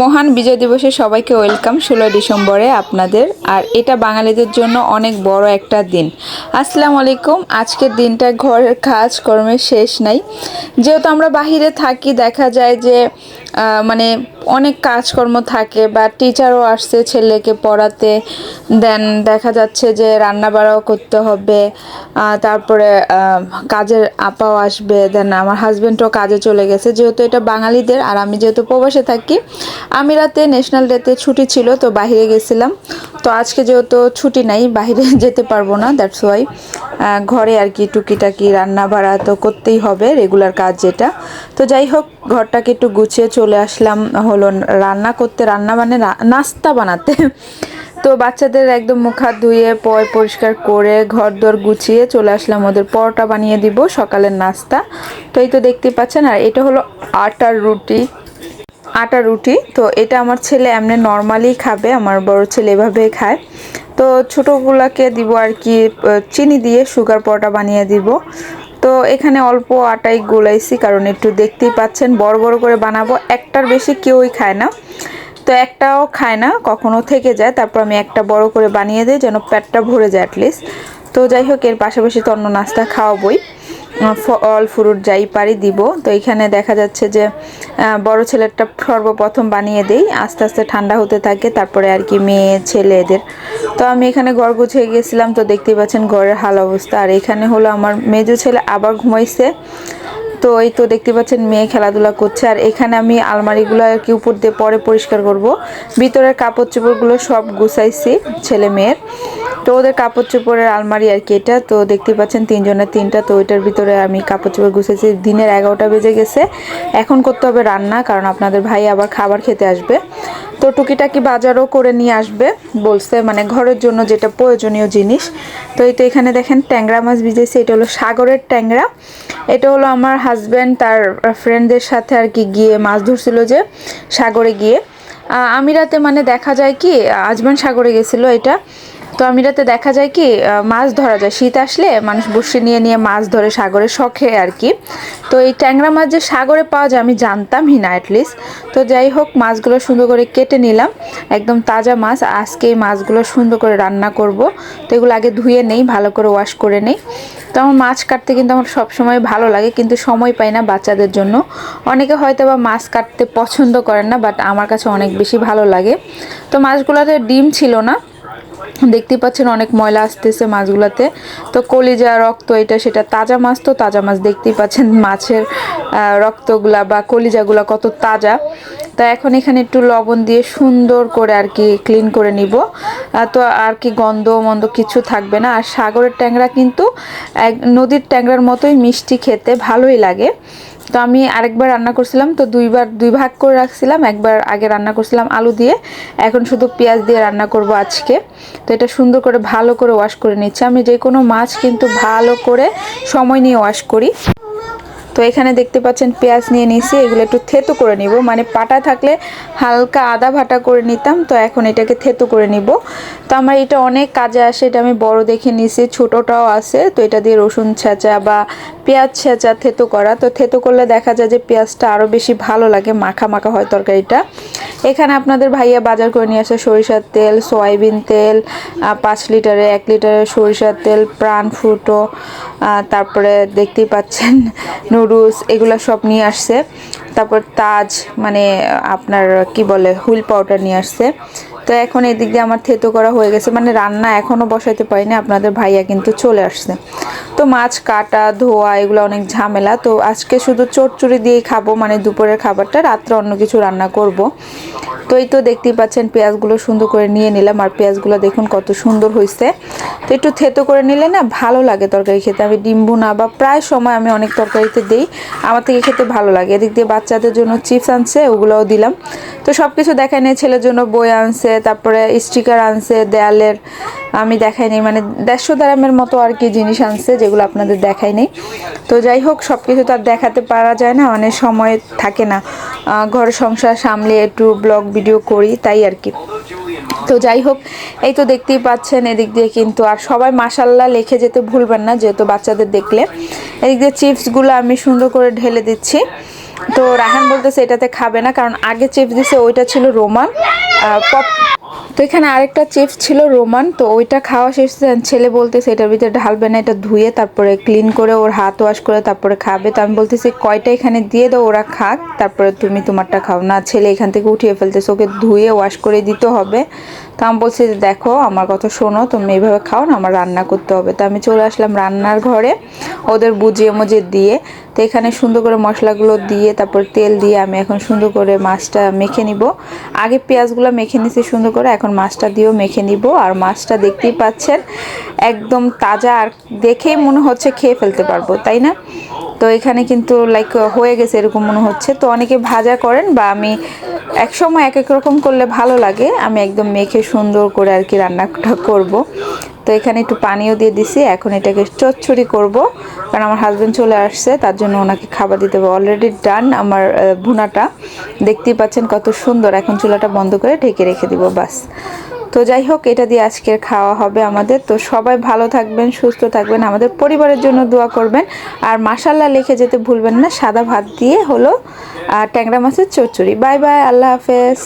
মহান বিজয় দিবসে সবাইকে ওয়েলকাম। ষোলোই ডিসেম্বরে আপনাদের, আর এটা বাঙালিদের জন্য অনেক বড় একটা দিন। আসসালামু আলাইকুম। আজকের দিনটা ঘরের কাজকর্মের শেষ নাই। যেহেতু আমরা বাহিরে থাকি, দেখা যায় যে মানে অনেক কাজকর্ম থাকে বা টিচারও আসছে ছেলেকে পড়াতে দেন দেখা যাচ্ছে যে রান্না বাড়াও করতে হবে তারপরে কাজের আপাও আসবে দেন আমার হাজব্যান্ডও কাজে চলে গেছে। যেহেতু এটা বাঙালিদের, আর আমি যেহেতু প্রবাসে থাকি, আমি রাতে ন্যাশনাল ডেতে ছুটি ছিল, তো বাহিরে গেছিলাম। তো আজকে যেহেতু ছুটি নাই, বাইরে যেতে পারব না দ্যাটস ওয়াই ঘরে আর কি টুকিটাকি রান্না বাড়া তো করতেই হবে রেগুলার কাজ যেটা। তো যাই হোক, ঘরটাকে একটু গুছিয়ে চলে আসলাম, হলো রান্না করতে, রান্না মানে নাস্তা বানাতে। তো বাচ্চাদের একদম মুখ হাত ধুয়ে, পয় পরিষ্কার করে ঘর দর গুছিয়ে চলে আসলাম, ওদের পরোটা বানিয়ে দিব, সকালের নাস্তা। তো এই তো দেখতে পাচ্ছেন, আর এটা হলো আটার রুটি। আটা রুটি। তো এটা আমার ছেলে এমনি নর্মালি খাবে, আমার বড় ছেলে এভাবেই খায়। তো ছোটোগুলাকে দিব আর কি চিনি দিয়ে সুগার পরোটা বানিয়ে দিব। তো এখানে অল্প আটাই গোলাইছি, কারণ একটু দেখতেই পাচ্ছেন, বড় বড় করে বানাবো। একটার বেশি কেউই খায় না। তো একটাও খায় না, কখনো থেকে যায়। তারপর আমি একটা বড় করে বানিয়ে দিই, যেন পেটটা ভরে যায় অ্যাটলিস্ট তো যাই হোক, এর পাশাপাশি তো অন্য নাস্তা খাওয়াবই। ফল ফ্রুট যাই পারি দিব। তো এখানে দেখা যাচ্ছে যে বড় ছেলেরটা সর্বপ্রথম বানিয়ে দেই। আস্তে আস্তে ঠান্ডা হতে থাকে, তারপরে আর কি মেয়ে, ছেলে এদের। তো আমি এখানে ঘর গুছিয়ে গেছিলাম, তো দেখতেই পাচ্ছেন ঘরের হাল অবস্থা। আর এখানে হলো আমার মেজো ছেলে আবার ঘুমাইছে। তো এই তো দেখতে পাচ্ছেন মেয়ে খেলাধুলা করছে। আর এখানে আমি আলমারিগুলো আর কি উপর দিয়ে পরে পরিষ্কার করব। ভিতরের কাপড় চোপড়গুলো সব গুছাইছি, ছেলে মেয়ের। তো ওদের কাপড় চোপড়ের আলমারি আর কি এটা তো দেখতে পাচ্ছেন তিনজনের তিনটা তো ওইটার ভিতরে আমি কাপড় চোপড় গুছাইছি দিনের এগারোটা বেজে গেছে। এখন করতে হবে রান্না কারণ আপনাদের ভাই আবার খাবার খেতে আসবে। তো টুকিটাকি বাজারও করে নিয়ে আসবে বলছে মানে ঘরের জন্য যেটা প্রয়োজনীয় জিনিস। তো এই তো এখানে দেখেন ট্যাংরা মাছ ভিজেছে এটা হলো সাগরের ট্যাংরা। এটা হলো আমার হাজব্যান্ড তার ফ্রেন্ডদের সাথে আর কি গিয়ে মাছ ধরছিল যে সাগরে গিয়ে। আহ, আমি রাতে মানে দেখা যায় কি আজমান সাগরে গেছিল এটা। তো আমি রাতে দেখা যায় কি মাছ ধরা যায়। শীত আসলে মানুষ বসে নিয়ে নিয়ে মাছ ধরে সাগরে শখে আর কি। তো এই ট্যাংরা মাছ যে সাগরে পাওয়া যায়, আমি জানতামই না অ্যাটলিস্ট তো যাই হোক, মাছগুলো সুন্দর করে কেটে নিলাম। একদম তাজা মাছ। আজকে এই মাছগুলো সুন্দর করে রান্না করব। তো এগুলো আগে ধুয়ে নেই, ভালো করে ওয়াশ করে নেই। তো আমার মাছ কাটতে কিন্তু আমার সবসময় ভালো লাগে, কিন্তু সময় পাই না বাচ্চাদের জন্য। অনেকে হয়তো বা মাছ কাটতে পছন্দ করেন না বাট আমার কাছে অনেক বেশি ভালো লাগে। তো মাছগুলোতে ডিম ছিল না। দেখতেই পাচ্ছেন অনেক ময়লা আসতেছে মাছগুলোতে। তো কলিজা, রক্ত, এটা সেটা তাজা মাছ তো, তাজা মাছ দেখতেই পাচ্ছেন মাছের রক্তগুলা বা কলিজাগুলা কত তাজা। তা এখন এখানে একটু লবণ দিয়ে সুন্দর করে আর কি ক্লিন করে নিব। তো আর কি গন্ধ মন্দ কিছু থাকবে না। আর সাগরের ট্যাংরা কিন্তু এক, নদীর ট্যাংরার মতোই মিষ্টি খেতে ভালোই লাগে। তো আমি আরেকবার রান্না করছিলাম, তো দুইবার, দুই ভাগ করে রাখছিলাম, একবার আগে রান্না করছিলাম আলু দিয়ে, এখন শুধু পেঁয়াজ দিয়ে রান্না করব আজকে। তো এটা সুন্দর করে ভালো করে ওয়াশ করে নিচ্ছি। আমি যে কোনো মাছ কিন্তু ভালো করে সময় নিয়ে ওয়াশ করি। তো এখানে দেখতে পাচ্ছেন পেঁয়াজ নিয়ে নিয়েছি, এগুলো একটু থেতো করে নিব। মানে পাটা থাকলে হালকা আদা ভাটা করে নিতাম, তো এখন এটাকে থেতো করে নিব। তো আমার এটা অনেক কাজে আসে, এটা আমি বড় দেখে নিয়েছি, ছোটোটাও আছে। তো এটা দিয়ে রসুন ছেঁচা বা পেঁয়াজ ছেঁচা থেতো করা। তো থেতো করলে দেখা যায় যে পেঁয়াজটা আরও বেশি ভালো লাগে, মাখা মাখা হয় তরকারিটা। এখানে আপনাদের ভাইয়া বাজার করে নিয়ে আসে সরিষার তেল সয়াবিন তেল পাঁচ লিটারে এক লিটারে সরিষার তেল প্রাণ আহ, তারপরে দেখতেই পাচ্ছেন নুডলস এগুলো সব নিয়ে আসছে। তারপর তাজ মানে আপনার কি বলে হুইল পাউডার নিয়ে আসছে। তো এখন এদিক দিয়ে আমার থেতো করা হয়ে গেছে মানে রান্না এখনও বসাইতে পারিনি আপনাদের ভাইয়া কিন্তু চলে আসছে। তো মাছ কাটা ধোয়া এগুলো অনেক ঝামেলা। তো আজকে শুধু চটচড়ি দিয়েই খাব মানে দুপুরের খাবারটা রাত্রে অন্য কিছু রান্না করব। তো এই তো দেখতেই পাচ্ছেন পেঁয়াজগুলো সুন্দর করে নিয়ে নিলাম আর পেঁয়াজগুলো দেখুন কত সুন্দর হয়েছে। তো একটু থেতো করে নিলে না ভালো লাগে তরকারি খেতে। আমি ডিম্বু না বা প্রায় সময় আমি অনেক তরকারিতে দিই, আমার থেকে খেতে ভালো লাগে। এদিক দিয়ে বাচ্চাদের জন্য চিপস আনছে, ওগুলোও দিলাম। তো সব কিছু দেখাই নেই, ছেলের জন্য বই আনছে, তারপরে স্টিকার আনছে, দেয়ালের, আমি দেখাই নেই। মানে দেড়শো দারামের মতো আর কি জিনিস আনছে যেগুলো আপনাদের দেখাই নেই। তো যাই হোক সব কিছু তো আর দেখাতে পারা যায় না অনেক সময় থাকে না। ঘর সংসার সামলে একটু ব্লগ ভিডিও করি, তাই আর কি। তো যাই হোক, এই তো দেখতেই পাচ্ছেন, এদিক দিয়ে কিন্তু আর সবাই মাসাল্লাহ লিখে যেতে ভুলবেন না, যেহেতু বাচ্চাদের দেখলে। এদিক দিয়ে চিপসগুলো আমি সুন্দর করে ঢেলে দিচ্ছি। তো রাহান বলতেছে এটাতে খাবে না, কারণ আগে চিপস দিছে, ওইটা ছিল রোমান। পপ তো এখানে আরেকটা চিপস ছিল রোমান, তো ওইটা খাওয়া শেষ ছেলে বলতেছে এটার ভিতরে ঢালবে না, এটা ধুয়ে তারপরে ক্লিন করে ওর হাত ওয়াশ করে তারপরে খাবে। তো আমি বলতেছি, কয়টা এখানে দিয়ে দাও, ওরা খাক, তারপরে তুমি তোমারটা খাও। না, ছেলে এখান থেকে উঠিয়ে ফেলতেছে, ওকে ধুয়ে ওয়াশ করে দিতে হবে। তো আমি বলছি যে, দেখো, আমার কথা শোনো, তুমি এইভাবে খাও না, আমার রান্না করতে হবে। তো আমি চলে আসলাম রান্নার ঘরে, ওদের বুঝিয়ে মুজিয়ে দিয়ে, তো এখানে সুন্দর করে মশলাগুলো দিয়ে, তারপর তেল দিয়ে আমি এখন সুন্দর করে মাছটা মেখে নিব। আগে পেঁয়াজগুলো মেখে নিছি সুন্দর করে, এখন মাছটা দিয়েও মেখে নিব। আর মাছটা দেখতেই পাচ্ছেন, একদম তাজা, আর দেখেই মনে হচ্ছে খেয়ে ফেলতে পারব, তাই না? তো এখানে কিন্তু লাইক হয়ে গেছে এরকম মনে হচ্ছে। তো অনেকে ভাজা করেন বা আমি এক সময় এক এক রকম করলে ভালো লাগে। আমি একদম মেখে সুন্দর করে আর কি রান্নাটা করব। তো এখানে একটু পানিও দিয়ে দিছি। এখন এটাকে চচ্চড়ি করব। কারণ আমার হাজব্যান্ড চলে আসছে, তার জন্য ওনাকে খাবার দিতে হবে। অলরেডি ডান আমার ভুনাটা। দেখতেই পাচ্ছেন কত সুন্দর। এখন চুলাটা বন্ধ করে ঢেকে রেখে দিব, বাস। তো যাই হোক, এটা দিয়ে আজকের খাওয়া হবে আমাদের। তো সবাই ভালো থাকবেন, সুস্থ থাকবেন, আমাদের পরিবারের জন্য দোয়া করবেন। আর মাসাল্লাহ লিখে যেতে ভুলবেন না, সাদা ভাত দিয়ে হলো আর ট্যাংরা মাছের চচ্চড়ি। বাই বাই, আল্লাহ হাফেজ।